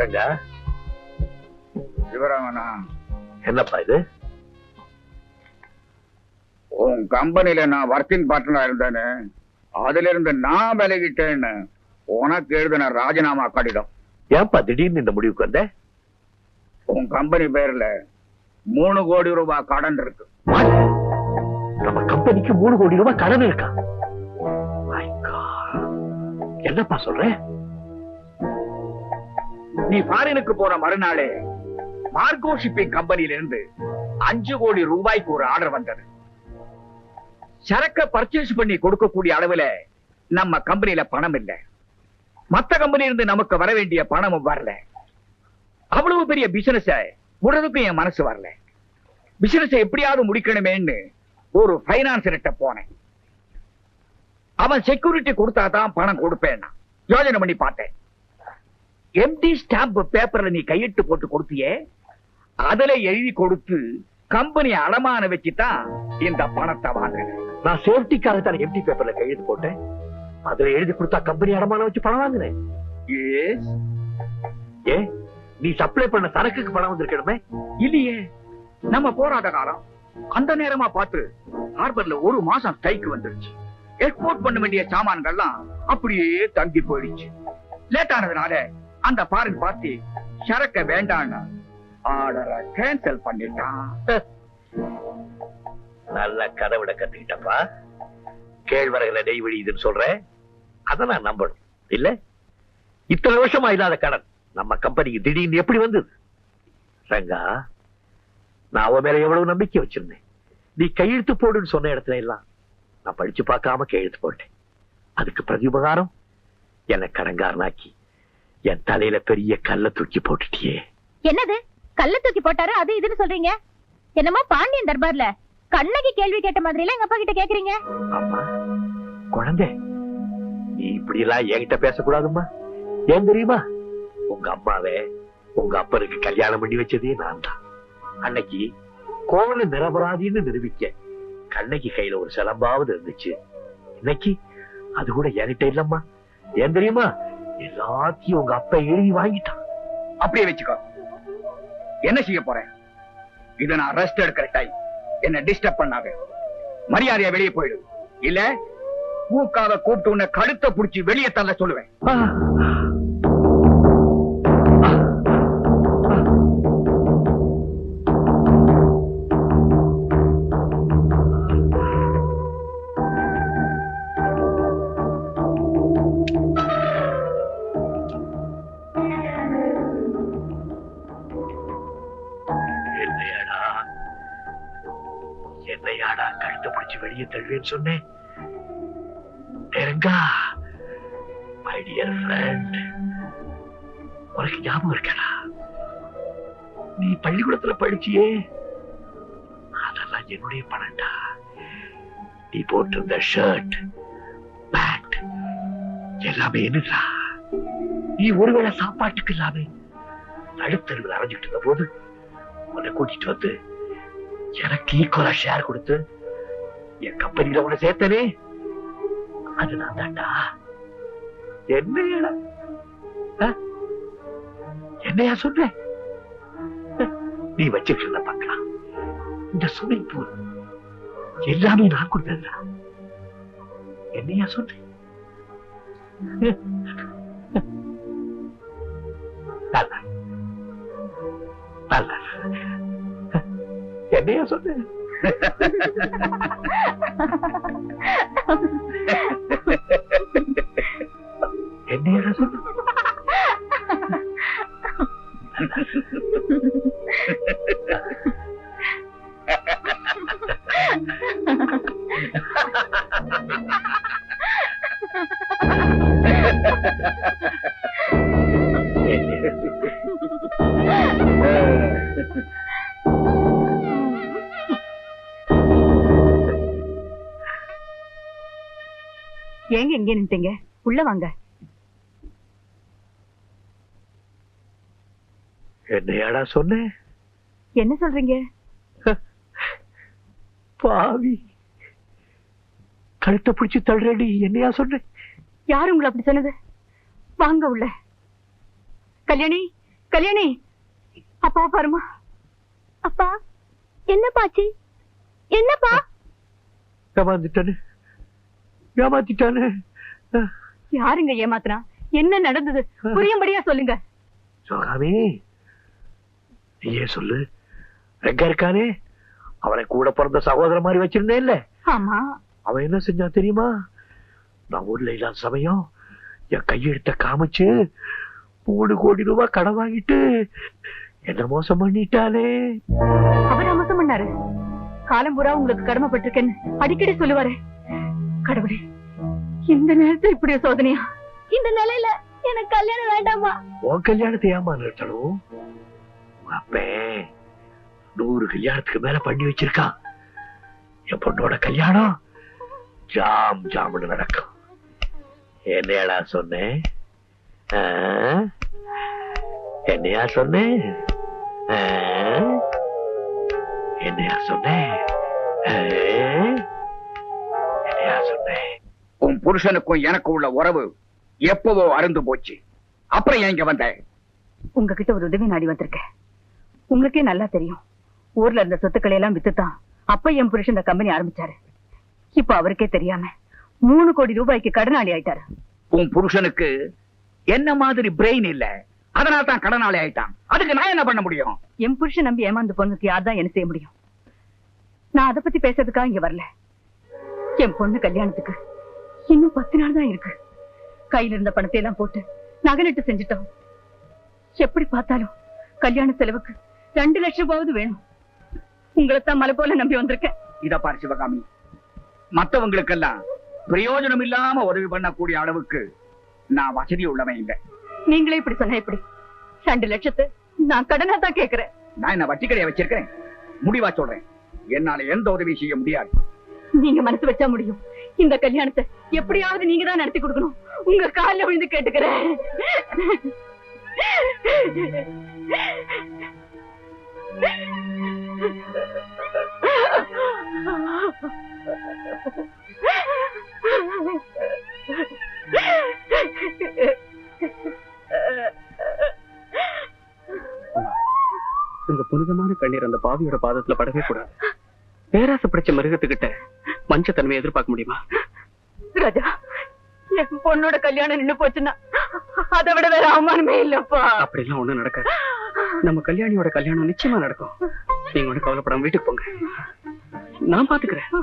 ரங்கா சிவராமனா என்னப்பா இது? உன் கம்பெனில நான் ஒர்க்கிங் பார்ட்னரா இருந்தேன்னு அதுல இருந்து நான் விலகிட்டேன்னு உனக்கு எழுதின ராஜினாமா கடிதம். ஏன்பா திடீர்னு இந்த முடிவுக்கு வந்த? உன் கம்பெனி பேர்ல மூணு கோடி ரூபாய் கடன் இருக்கு. நம்ம கம்பெனிக்கு மூணு கோடி ரூபாய் கடன் இருக்கா. என்னப்பா சொல்ற? நீ பாரினுக்கு போற மறுநாளே மார்கோ ஷிப்பிங் கம்பெனில இருந்து அஞ்சு கோடி ரூபாய்க்கு ஒரு ஆர்டர் வந்தது. சரக்க பர்ச்சேஸ் பண்ணி கொடுக்கக்கூடிய அளவுல நம்ம கம்பெனியில பணம் இல்ல. மத்த கம்பெனி இருந்து நமக்கு வர வேண்டிய பணமும் வரல. அவ்வளவு பெரிய பிசினஸ விடுறதுக்கும் என் மனசு வரல. பிசினஸ் எப்படியாவது முடிக்கணுமேன்னு ஒரு பைனான்சர்கிட்ட போனேன். அவன் செக்யூரிட்டி கொடுத்தாதான் பணம் கொடுப்பேன் யோஜனை பண்ணி பார்த்தேன். எம்டி ஸ்டாம்ப் பேப்பர்ல நீ கையிட்டு போட்டு கொடுத்தியே அதுல எழுதி கொடுத்து கம்பெனி அடமான வச்சுதான் இந்த பணத்தை வாங்குறேன் நான் சேஃப்டிக்காக தான் எம்டி பேப்பர்ல கையெழுத்து போட்டேன். அதுல எழுதி கொடுத்தா கம்பெனி அடமானம் வச்சு பணம் வாங்கினேன். ஏ நீ சப்ளை பண்ண சரக்குக்கு பணம் வந்திருக்கணுமே? இல்லையே. நம்ம போராட்ட காலம். அந்த நேரமா பார்த்து ஹார்பர்ல ஒரு மாசம் ஸ்ட்ரைக் வந்துருச்சு. எக்ஸ்போர்ட் பண்ண வேண்டிய சாமான்கள்லாம் அப்படியே தங்கி போயிடுச்சு. லேட் ஆனதுனால அந்த பாரின் பார்ட்டி சரக்க வேண்டான்னு ஆர்டரை கேன்சல் பண்ணிட்டான் நல்ல கதவிட கத்துக்கிட்டப்பா. கேழ்வரகுல நெய் விழியுதுன்னு சொல்றேன் அதை நான் நம்பணும். இல்ல? இத்தனை வருஷமா இல்லாத கடன். நம்ம கம்பெனிக்கு திடீர்னு எப்படி வந்தது? ரங்கா நான் அவன் மேல எவ்வளவு நம்பிக்கை வச்சிருந்தேன். நீ கையெழுத்து போடுன்னு சொன்ன இடத்துல எல்லாம் நான் படிச்சு பார்க்காம கையெழுத்து போட்டேன். அதுக்கு பிரதிபகாரம் என்னை கடங்காரனாக்கி என் தலையில பெரிய கல்ல தூக்கி போட்டுட்டியே. என்னது? கல்ல தூக்கி போட்டாரு? அது இதுன்னு சொல்றீங்க? என்னமோ பாண்டியன் தர்பார்ல. கண்ணகி கேள்வி கேட்ட மாதிரி எல்லாம் எங்க அப்பா கிட்ட கேக்குறீங்க? அம்மா குழந்தை நீ இப்படி எல்லாம் என்கிட்ட பேசக்கூடாதும்மா. ஏன் தெரியுமா? உங்க அம்மாவே உங்க அப்பனுக்கு கல்யாணம் பண்ணி வச்சதே நான் தான் அன்னைக்கு கோவல நிரபராதின்னு நிரூபிக்க கண்ணகி கையில ஒரு சிலம்பாவது இருந்துச்சு. இன்னைக்கு அது கூட என்கிட்ட இல்லம்மா. ஏன் தெரியுமா? எல்லாத்தையும் உங்க அப்பா எழுதி வாங்கிட்டான். அப்படியே வச்சுக்கோ. என்ன செய்ய போறேன்? இது நான் ரெஸ்ட் எடுக்கிற டைம் என்ன டிஸ்டர்ப் பண்ணாத. மரியாதையா வெளியே போயிடு. இல்ல மூக்காத கூப்பிட்டு உன்னை கழுத்தை புடிச்சு வெளியே தள்ள சொல்லுவேன். அப்படின்னு சொன்னேன். நெருங்கா மை டியர் ஃப்ரெண்ட் உனக்கு ஞாபகம் இருக்கடா. நீ பள்ளிக்கூடத்துல படிச்சியே? அதெல்லாம் என்னுடைய பணம்டா. நீ போட்டிருந்த ஷர்ட் பேண்ட் எல்லாமே என்னடா? நீ ஒருவேளை சாப்பாட்டுக்கு இல்லாம நடுத்தருவில் அரைஞ்சிட்டு இருந்த போது உன்னை கூட்டிட்டு வந்து எனக்கு ஈக்குவலா ஷேர் கொடுத்து என் கம்பெனியில உன்னை சேர்த்தனே. அது நான் தாண்டா இடம் என்னையா சொல்ற நீ வச்சுட்டு பார்க்கலாம் இந்த ஸ்விமிங் பூல் எல்லாமே நான் கொடுத்ததுடா. என்னையா சொன்னேன் என்னையா நல்லா என்னையா சொன்னேன் என்னையா ஏங்க எங்க நின்ட்டீங்க உள்ள வாங்க. என்னையாடா சொன்னேன் என்ன சொல்றீங்க? பாவி. கழுத்தை பிடிச்சு தள்ளுறடி என்னையா சொன்னேன் யாரு உங்களை அப்படி சொன்னது? வாங்க உள்ள. கல்யாணி கல்யாணி. அப்பா பாருமா அப்பா என்னப்பாச்சு என்னப்பா? ஏமாந்துட்டானு ஏமாத்திட்டானு. யாருங்க ஏமாத்துனா என்ன நடந்தது? புரியும்படியா சொல்லுங்க. சிவகாமி நீயே சொல்லு. எங்க இருக்கானே? அவனை கூட பிறந்த சகோதரன் மாதிரி வச்சிருந்தேன் இல்ல. ஆமா. அவன் என்ன செஞ்சான் தெரியுமா? நான் ஊர்ல இல்லாத சமயம் என் கையெழுத்த காமிச்சு மூணு கோடி ரூபாய் கடன் வாங்கிட்டு என்ன மோசம் பண்ணிட்டானே. அவர் அமசம் பண்ணாரு. காலம் பூரா உங்களுக்கு கடமைப்பட்டிருக்கேன்னு அடிக்கடி சொல்லுவாரு. கடவுளே இந்த நேரத்துல இப்படி சோதனையா? இந்த நிலையில எனக்கு கல்யாணம் வேண்டாமா உன் கல்யாணத்தை ஏமா நிறுத்தணும்? அப்பன் நூறு கல்யாணத்துக்கு மேல பண்ணி வச்சிருக்கான் என் பொண்ணோட கல்யாணம் ஜாம் ஜாம்னு நடக்கும். என்னையாடா சொன்னேன்? என்னையா சொன்னேன்? என்னையா சொன்னேன் புருஷனுக்கும் எனக்கும் உள்ள உறவு எப்பவோ அருந்து போச்சு. அப்புறம் இங்க வந்த? உங்ககிட்ட ஒரு உதவி நாடி வந்திருக்கேன். உங்களுக்கே நல்லா தெரியும். ஊர்ல இருந்த சொத்துக்களை எல்லாம் வித்துதான் அப்ப என் புருஷன் இந்த கம்பெனி ஆரம்பிச்சாரு. இப்ப அவருக்கே தெரியாம மூணு கோடி ரூபாய்க்கு கடனாளி ஆயிட்டாரு. உன் புருஷனுக்கு என்ன மாதிரி பிரெயின் இல்ல? அதனால தான் கடனாளி ஆயிட்டான். அதுக்கு நான் என்ன பண்ண முடியும்? என் புருஷன் நம்பி ஏமாந்து பொண்ணுக்கு யார் தான் என்ன செய்ய முடியும்? நான் அதை பத்தி பேசுறதுக்காக இங்க வரல. என் பொண்ணு கல்யாணத்துக்கு இன்னும் பத்து நாள் தான் இருக்கு. கையில இருந்த பணத்தை எல்லாம் போட்டு நகலிட்டு செஞ்சுட்டோம். எப்படி பார்த்தாலும் கல்யாண செலவுக்கு ரெண்டு லட்சம் ரூபாவது வேணும். உங்களைத்தான் மலை போல நம்பி வந்திருக்கேன். இத பாரு சிவகாமி. மத்தவங்களுக்கெல்லாம் பிரயோஜனம் இல்லாம உதவி பண்ணக்கூடிய அளவுக்கு நான் வசதி உள்ளவன் இல்லை. நீங்களே இப்படி சொன்ன எப்படி? ரெண்டு லட்சத்தை நான் கடனா தான் கேக்குறேன். நான் என்ன வட்டி கடையை வச்சிருக்கிறேன்? முடிவா சொல்றேன். என்னால எந்த உதவி செய்ய முடியாது. நீங்க மனசு வச்சா முடியும். இந்த கல்யாணத்தை எப்படியாவது நீங்க தான் நடத்தி கொடுக்கணும். உங்க கால்ல விழுந்து கேட்டுக்கிறேன். இந்த புனிதமான கண்ணீர் அந்த பாவியோட பாதத்துல படவே கூடாது. பேராசை பிடிச்ச மிருகத்துக்கிட்ட மஞ்சத்தன்மையை எதிர்பார்க்க முடியுமா? ராஜா என் பொண்ணோட கல்யாணம் நின்னு போச்சுன்னா அதை விட வேற அவமானமே இல்லப்பா. அப்படிலாம் ஒண்ணும் நடக்காது. நம்ம கல்யாணியோட கல்யாணம் நிச்சயமா நடக்கும். நீங்க ஒண்ணு கவலைப்படாம வீட்டுக்கு போங்க. நான் பாத்துக்கிறேன்.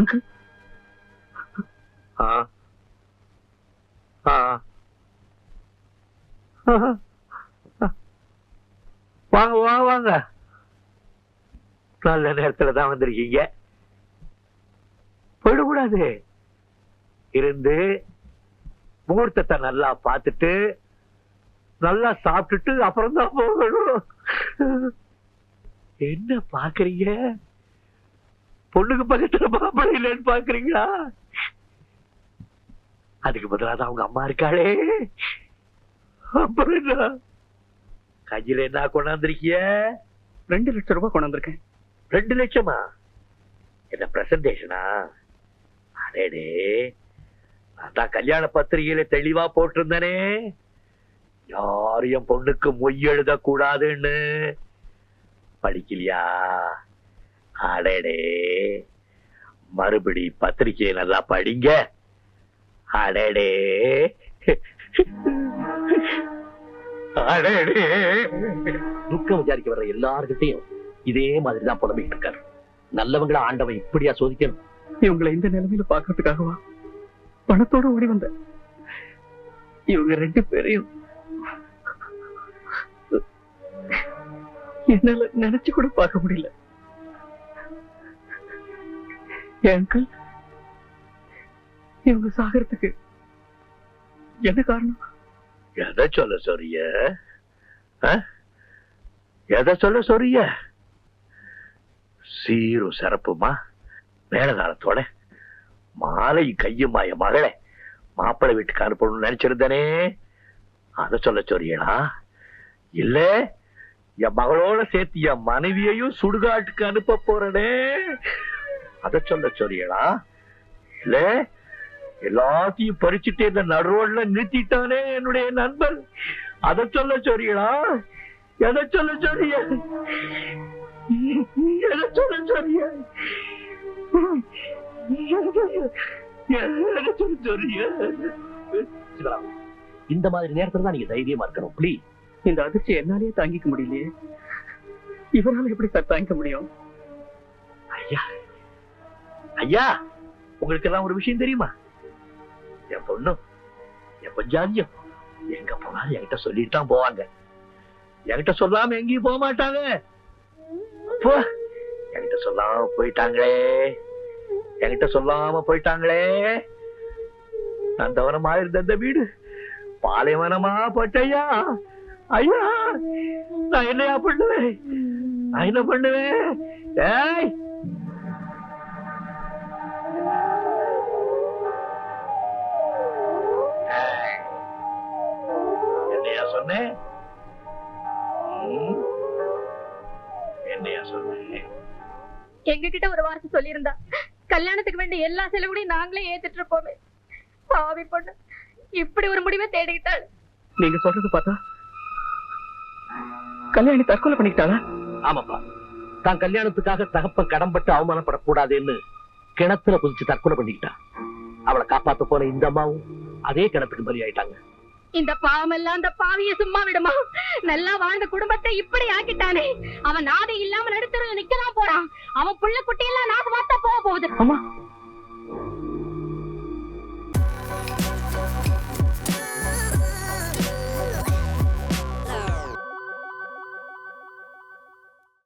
அங்கிள் வாங்க வாங்க வாங்க. நல்ல நேரத்துல தான் வந்திருக்கீங்க. போயிடக்கூடாது. இருந்து முகூர்த்தத்தை நல்லா பார்த்துட்டு நல்லா சாப்பிட்டுட்டு அப்புறம் தான் போகணும். என்ன பாக்குறீங்க பொண்ணுக்கு பக்கத்துல மாப்பிள்ளை இல்லைன்னு பாக்குறீங்களா? அதுக்கு பதிலா தான் அவங்க அம்மா இருக்காளே. அப்புறம் என்ன? கையில என்ன கொண்டாந்துருக்கிய? ரெண்டு லட்சம் ரூபாய் கொண்டு வந்திருக்கேன் ரெண்டு லட்சமா? என்ன பிரசன்டேஷனா? அடேடே நான் கல்யாண பத்திரிகையில தெளிவா போட்டிருந்தனே. என் பொண்ணுக்கு மொய் எழுத கூடாதுன்னு படிக்கலையா? அடேடே. மறுபடி பத்திரிக்கையை நல்லா படிங்க. அடடே. அடடே. துக்கம் விசாரிக்க வர்ற எல்லார்கிட்டையும் இதே மாதிரி தான் புலம்பிட்டு இருக்காரு. நல்லவங்கள ஆண்டவன் இப்படியா சோதிக்கணும். இவங்களை இந்த நிலைமையில பாக்குறதுக்காகவா பணத்தோட ஓடி வந்த. இவங்க ரெண்டு பேரையும் என்னால நினைச்சு கூட பார்க்க முடியல. அங்கிள் இவங்க சாகறதுக்கு என்ன காரணம்? எதை சொல்ல சொரிய எதை சொல்ல சொரிய சீரும் சிறப்புமா மேலதாளத்தோட? மாலை கையுமா என் மகளை. மாப்பிள்ளை வீட்டுக்கு அனுப்பணும்னு நினைச்சிருந்தனே. அதை சொல்ல சொரியனா இல்ல என் மகளோட சேர்த்து என் மனைவியையும் சுடுகாட்டுக்கு அனுப்ப போறனே. அதை சொல்ல சொல்லியடா. இல்ல எல்லாத்தையும் பறிச்சுட்டு இந்த நடுரோட்ல நிறுத்திட்டானே என்னுடைய நண்பன். அதை சொல்ல சொல்லியடா. எதை சொல்ல சொரிய எதை சொல்ல சொரிய எதை சொல்ல சொரிய இந்த மாதிரி நேரத்துல தான் நீங்க தைரியமா இருக்கணும் ப்ளீஸ் இந்த அதிர்ச்சி என்னாலேயே தாங்கிக்க முடியலையே. இவரால எப்படி சார் தாங்கிக்க முடியும்? ஐயா. ஐயா உங்களுக்கு எல்லாம் ஒரு விஷயம் தெரியுமா? என் பொண்ணும் என் பொஞ்சாதியும் எங்க போனாலும் என்கிட்ட சொல்லிட்டு தான் போவாங்க. என்கிட்ட சொல்லாம எங்கேயும் போக மாட்டாங்க. என்கிட்ட சொல்லாம போயிட்டாங்களே. என்கிட்ட சொல்லாம போயிட்டாங்களே. நந்தவனமா இருந்த அந்த வீடு பாலைவனமா போட்டையா ஐயா நான் என்னையா பண்ணுவேன்? நான் என்ன பண்ணுவேன்? ஏய். சொன்னேன்? என்னையா சொன்னேன் எங்க கிட்ட ஒரு வார்த்தை சொல்லியிருந்தா. கல்யாணத்துக்கு வேண்டிய எல்லா செலவுகளையும் நாங்களே ஏத்துட்டு இருப்போமே பாவி பொண்ணு இப்படி ஒரு முடிவை தேடிக்கிட்டாள் நீங்க சொல்றது பார்த்தா கல்யாணி தற்கொலை பண்ணிக்கிட்டாளா? ஆமாப்பா. தான் கல்யாணத்துக்காக தகப்பன் கடன்பட்டு அவமானப்படக்கூடாதுன்னு கிணத்துல குதிச்சு தற்கொலை பண்ணிக்கிட்டான் அவளை காப்பாத்த போன இந்த அம்மாவும் அதே கிணத்துக்கு பலியாயிட்டாங்க. இந்த பாவமெல்லாம் அந்த பாவிய சும்மா விடுமா? நல்லா வாழ்ந்த குடும்பத்தை இப்படி ஆக்கிட்டானே. அவன் நாதை இல்லாம நடுத்தர நிக்கதான் போறான். அவன் புள்ள குட்டி எல்லாம் நாசமாத்தான் போக போகுது. அம்மா